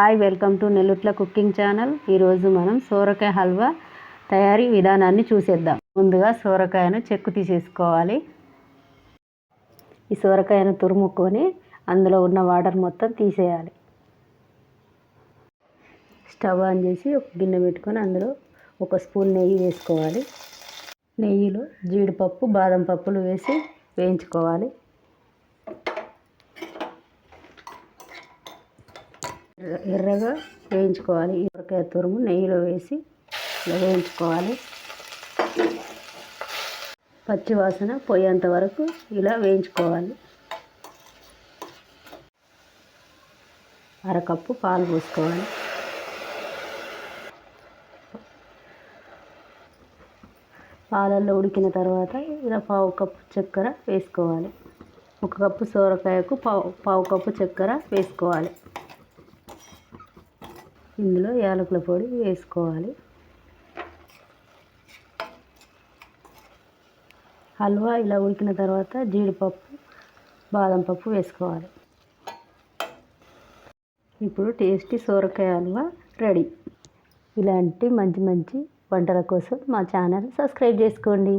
Hi welcome to Nellutla cooking channel. ఈరోజు మనం సోరకాయ హల్వా తయారీ విధానాన్ని చూసేద్దాం. ముందుగా సోరకాయను చెక్కు తీసేసుకోవాలి. ఈ సోరకాయను తురుముకొని అందులో ఉన్న వాటర్ మొత్తం తీసేయాలి. స్టవ్ ఆన్ చేసి ఒక గిన్నె పెట్టుకొని అందులో ఒక స్పూన్ నెయ్యి వేసుకోవాలి. నెయ్యిలో జీడిపప్పు బాదం పప్పులు వేసి వేయించుకోవాలి. ఎర్రగా వేయించుకోవాలి. ఉరకాయ సొరకాయ తురుము నెయ్యిలో వేసి ఇలా వేయించుకోవాలి. పచ్చి వాసన పోయేంత వరకు ఇలా వేయించుకోవాలి. అరకప్పు పాలు పోసుకోవాలి. పాలల్లో ఉడికిన తర్వాత ఇలా పావు కప్పు చక్కెర వేసుకోవాలి. ఒక కప్పు సోరకాయకు పావు పావు కప్పు చక్కెర వేసుకోవాలి. ఇందులో యాలకుల పొడి వేసుకోవాలి. హల్వా ఇలా ఉడికిన తర్వాత జీడిపప్పు బాదం పప్పు వేసుకోవాలి. ఇప్పుడు టేస్టీ సోరకాయ హల్వా రెడీ. ఇలాంటి మంచి మంచి వంటల కోసం మా ఛానల్ సబ్స్క్రైబ్ చేసుకోండి.